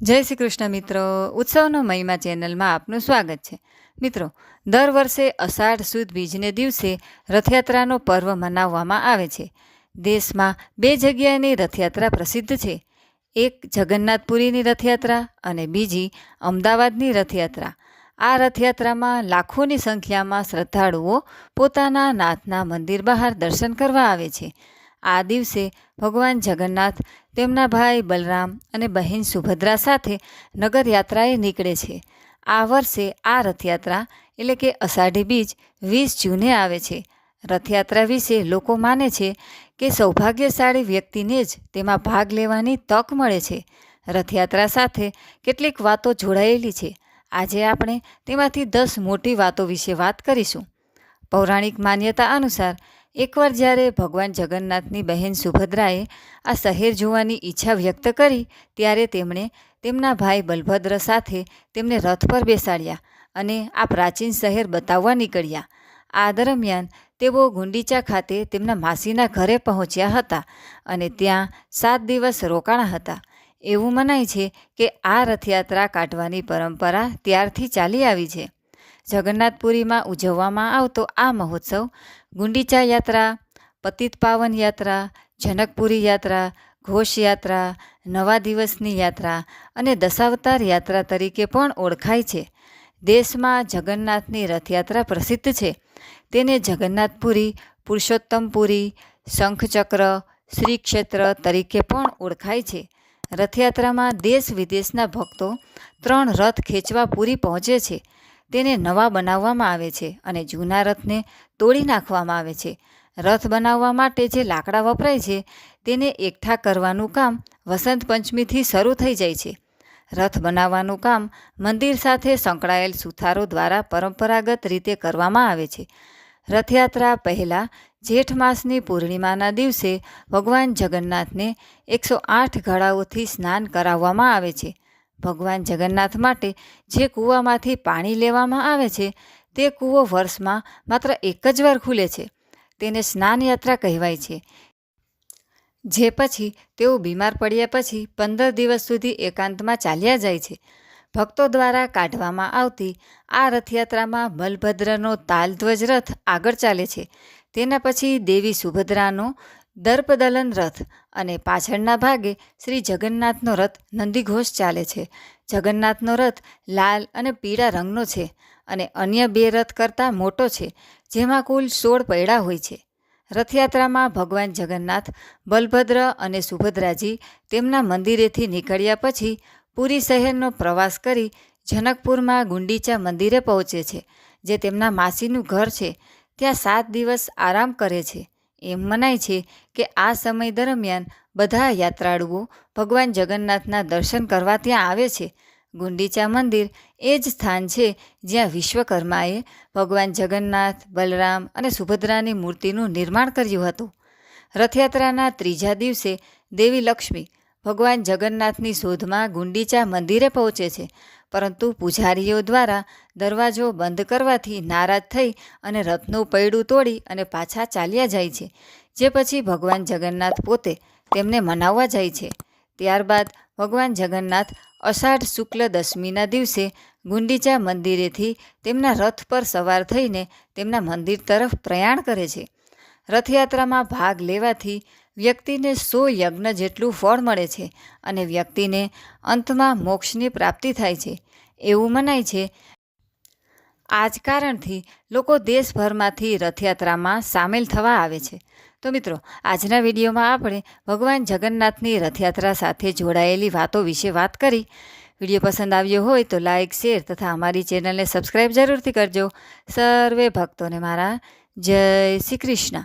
જય શ્રી કૃષ્ણ મિત્રો. ઉત્સવનો મહિમા ચેનલમાં આપનું સ્વાગત છે. મિત્રો, દર વર્ષે અષાઢ સુદ બીજને દિવસે રથયાત્રાનો પર્વ મનાવવામાં આવે છે. દેશમાં બે જગ્યાએની રથયાત્રા પ્રસિદ્ધ છે. એક જગન્નાથપુરીની રથયાત્રા અને બીજી અમદાવાદની રથયાત્રા. આ રથયાત્રામાં લાખોની સંખ્યામાં શ્રદ્ધાળુઓ પોતાના નાથના મંદિર બહાર દર્શન કરવા આવે છે. આ દિવસે ભગવાન જગન્નાથ, તેમના ભાઈ બલરામ અને બહેન સુભદ્રા સાથે નગરયાત્રાએ નીકળે છે. આ વર્ષે આ રથયાત્રા એટલે કે અષાઢી બીજ વીસ જૂને આવે છે. રથયાત્રા વિશે લોકો માને છે કે સૌભાગ્યશાળી વ્યક્તિને જ તેમાં ભાગ લેવાની તક મળે છે. રથયાત્રા સાથે કેટલીક વાતો જોડાયેલી છે. આજે આપણે તેમાંથી દસ મોટી વાતો વિશે વાત કરીશું. પૌરાણિક માન્યતા અનુસાર એકવાર જ્યારે ભગવાન જગન્નાથની બહેન સુભદ્રાએ આ શહેર જોવાની ઈચ્છા વ્યક્ત કરી, ત્યારે તેમણે તેમના ભાઈ બલભદ્ર સાથે તેમને રથ પર બેસાડ્યા અને આ પ્રાચીન શહેર બતાવવા નીકળ્યા. આ દરમિયાન તેઓ ગુંડીચા ખાતે તેમના માસીના ઘરે પહોંચ્યા હતા અને ત્યાં સાત દિવસ રોકાણા હતા. એવું મનાય છે કે આ રથયાત્રા કાઢવાની પરંપરા ત્યારથી ચાલી આવી છે. જગન્નાથપુરીમાં ઉજવવામાં આવતો આ મહોત્સવ ગુંડીચા યાત્રા, પતિત પાવન યાત્રા, જનકપુરી યાત્રા, ઘોષ યાત્રા, નવા દિવસની યાત્રા અને દશાવતાર યાત્રા તરીકે પણ ઓળખાય છે. દેશમાં જગન્નાથની રથયાત્રા પ્રસિદ્ધ છે. તેને જગન્નાથપુરી, પુરુષોત્તમપુરી, શંખચક્ર શ્રી ક્ષેત્ર તરીકે પણ ઓળખાય છે. રથયાત્રામાં દેશ વિદેશના ભક્તો ત્રણ રથ ખેંચવા પૂરી પહોંચે છે. તેને નવા બનાવવામાં આવે છે અને જૂના રથને તોડી નાખવામાં આવે છે. રથ બનાવવા માટે જે લાકડા વપરાય છે, તેને એકઠા કરવાનું કામ વસંત પંચમીથી શરૂ થઈ જાય છે. રથ બનાવવાનું કામ મંદિર સાથે સંકળાયેલ સુથારો દ્વારા પરંપરાગત રીતે કરવામાં આવે છે. રથયાત્રા પહેલાં જેઠ માસની પૂર્ણિમાના દિવસે ભગવાન જગન્નાથને એકસો આઠ ઘડાઓથી સ્નાન કરાવવામાં આવે છે. ભગવાન જગન્નાથ માટે જે કૂવામાંથી પાણી લેવામાં આવે છે, તે કૂવો વર્ષમાં માત્ર એક જ વાર ખુલે છે. તેને સ્નાન યાત્રા કહેવાય છે. જે પછી તેઓ બીમાર પડ્યા પછી પંદર દિવસ સુધી એકાંતમાં ચાલ્યા જાય છે. ભક્તો દ્વારા કાઢવામાં આવતી આ રથયાત્રામાં બલભદ્રનો તાલધ્વજ રથ આગળ ચાલે છે. તેના પછી દેવી સુભદ્રાનો દર્પદલન રથ અને પાછળના ભાગે શ્રી જગન્નાથનો રથ નંદીઘોષ ચાલે છે. જગન્નાથનો રથ લાલ અને પીળા રંગનો છે અને અન્ય બે રથ કરતાં મોટો છે, જેમાં કુલ સોળ પૈડા હોય છે. રથયાત્રામાં ભગવાન જગન્નાથ, બલભદ્ર અને સુભદ્રાજી તેમના મંદિરેથી નીકળ્યા પછી પુરી શહેરનો પ્રવાસ કરી જનકપુરમાં ગુંડીચા મંદિરે પહોંચે છે, જે તેમના માસીનું ઘર છે. ત્યાં સાત દિવસ આરામ કરે છે. એમ મનાય છે કે આ સમય દરમિયાન બધા યાત્રાળુઓ ભગવાન જગન્નાથના દર્શન કરવા ત્યાં આવે છે. ગુંડીચા મંદિર એ જ સ્થાન છે જ્યાં વિશ્વકર્માએ ભગવાન જગન્નાથ, બલરામ અને સુભદ્રાની મૂર્તિનું નિર્માણ કર્યું હતું. રથયાત્રાના ત્રીજા દિવસે દેવી લક્ષ્મી ભગવાન જગન્નાથની શોધમાં ગુંડીચા મંદિરે પહોંચે છે. પરંતુ પૂજારીઓ દ્વારા દરવાજો બંધ કરવાથી નારાજ થઈ અને રથનું પૈડું તોડી અને પાછા ચાલ્યા જાય છે, જે પછી ભગવાન જગન્નાથ પોતે તેમને મનાવવા જાય છે. ત્યારબાદ ભગવાન જગન્નાથ અષાઢ શુક્લ દશમીના દિવસે ગુંડીચા મંદિરેથી તેમના રથ પર સવાર થઈને તેમના મંદિર તરફ પ્રયાણ કરે છે. રથયાત્રામાં ભાગ લેવાથી વ્યક્તિને સો યજ્ઞ જેટલું ફળ મળે છે અને વ્યક્તિને અંતમાં મોક્ષની પ્રાપ્તિ થાય છે. એવું મનાય છે. આ જ કારણથી લોકો દેશભરમાંથી રથયાત્રામાં સામેલ થવા આવે છે. તો મિત્રો, આજના વિડીયોમાં આપણે ભગવાન જગન્નાથની રથયાત્રા સાથે જોડાયેલી વાતો વિશે વાત કરી. વીડિયો પસંદ આવ્યો હોય તો લાઇક શેર તથા અમારી ચેનલને સબસ્ક્રાઈબ જરૂરથી કરજો. સર્વે ભક્તોને મારા જય શ્રી કૃષ્ણ.